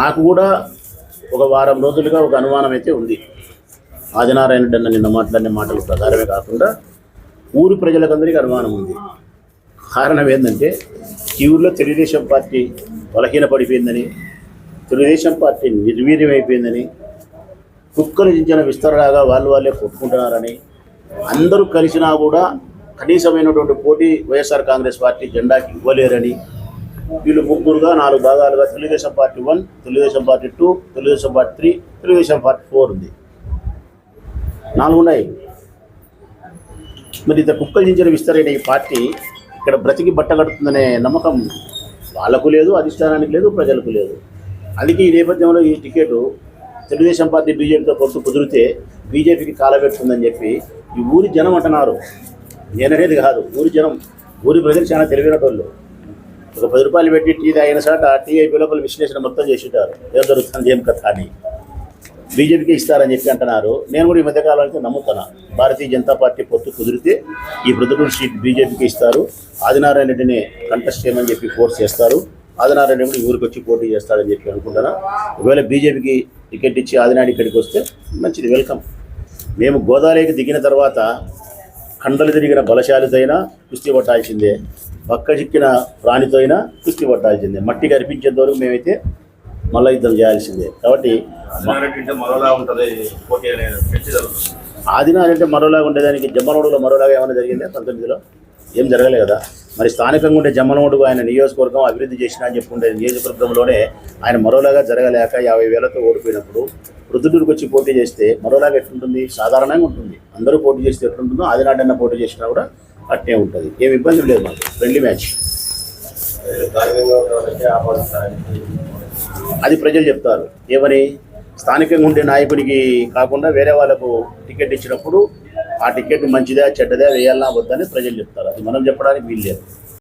నాకు కూడా ఒక వారం రోజులుగా ఒక అనుమానం అయితే ఉంది. ఆదినారాయణ రెడ్డి అన్న నిన్న మాట్లాడిన మాటల ప్రకారమే కాకుండా ఊరు ప్రజలకందరికీ అనుమానం ఉంది. కారణం ఏంటంటే ఈ ఊరిలో తెలుగుదేశం పార్టీ బలహీనపడిపోయిందని తెలుగుదేశం పార్టీ నిర్వీర్యమైపోయిందని కుక్కలు చించిన విస్తరణగా వాళ్ళు వాళ్ళే కొట్టుకుంటున్నారని అందరూ కలిసినా కూడా కనీసమైనటువంటి పోటీ వైఎస్ఆర్ కాంగ్రెస్ పార్టీ జెండాకి ఇవ్వలేరని వీళ్ళు ముగ్గురుగా నాలుగు భాగాలుగా Telugu Desam party one Telugu Desam party two Telugu Desam party three Telugu Desam party four ఉంది. నాలుగు ఉన్నాయి. మరి ఇంత కుక్కలు చించిన విస్తరైన ఈ పార్టీ ఇక్కడ బ్రతికి బట్ట కడుతుందనే నమ్మకం వాళ్ళకు లేదు అధిష్టానానికి లేదు ప్రజలకు లేదు. అందుకే ఈ నేపథ్యంలో ఈ టికెట్ తెలుగుదేశం పార్టీ బీజేపీతో పొత్తు కుదిరితే బీజేపీకి కాలబెడుతుందని చెప్పి ఈ ఊరి జనం అంటున్నారు. నేననేది కాదు ఊరి జనం ఊరి ప్రజలు చాలా తెలివినటోళ్ళు. ఒక పది రూపాయలు పెట్టి టీ తాగిన సాట ఆ టీ అయిపోయి లోపల విశ్లేషణ మొత్తం చేసింటారు. ఏం దొరుకుతుంది ఏం కథ అని. బీజేపీకి ఇస్తారని చెప్పి అంటున్నారు. నేను కూడా ఈ మధ్యకాలం అయితే నమ్ముతున్నా. భారతీయ జనతా పార్టీ పొత్తు కుదిరితే ఈ ప్రొద్దుటూరు సీట్ బీజేపీకి ఇస్తారు. ఆదినారాయణ రెడ్డిని కంటెస్ట్ చేయమని చెప్పి ఫోర్స్ చేస్తారు. ఆదినారాయణ కూడా ఊరికి వచ్చి పోటీ చేస్తారని చెప్పి అనుకుంటున్నా. ఒకవేళ బీజేపీకి టికెట్ ఇచ్చి ఆదినాడి ఇక్కడికి వస్తే మంచిది వెల్కమ్. మేము గోదావరికి దిగిన తర్వాత కండలు తిరిగిన బలశాలితో అయినా కుస్తీ పట్టాల్సిందే పక్క చిక్కిన ప్రాణితో అయినా కుస్తీ పట్టాల్సిందే. మట్టి కనిపించేంత వరకు మేమైతే మల్ల యుద్ధం చేయాల్సిందే. కాబట్టి అంటే మరోలాగా ఉండేదానికి జమ్మనోడులో మరోలాగా ఏమైనా జరిగిందా పంతొమ్మిదిలో? ఏం జరగలే కదా. మరి స్థానికంగా ఉండే జమ్మనోడుకు ఆయన నియోజకవర్గం అభివృద్ధి చేసిన అని చెప్పుకుంటే నియోజకవర్గంలోనే ఆయన మరోలాగా జరగలేక యాభై వేలతో ఓడిపోయినప్పుడు వృద్ధుడికి వచ్చి పోటీ చేస్తే మరోలాగా ఎట్లుంటుంది? సాధారణంగా ఉంటుంది. అందరూ పోటీ చేస్తే ఎట్లుంటుందో ఆదినాడన్న పోటీ చేసినా కూడా అట్నే ఉంటుంది. ఏమి ఇబ్బంది లేదు మాకు. Friendly match. అది ప్రజలు చెప్తారు. ఏమని? స్థానికంగా ఉండే నాయకుడికి కాకుండా వేరే వాళ్ళకు టికెట్ ఇచ్చినప్పుడు ఆ టికెట్ మంచిదా చెడ్డదా వేయాలన్నా వద్దని ప్రజలు చెప్తారు. అది మనం చెప్పడానికి వీలు లేదు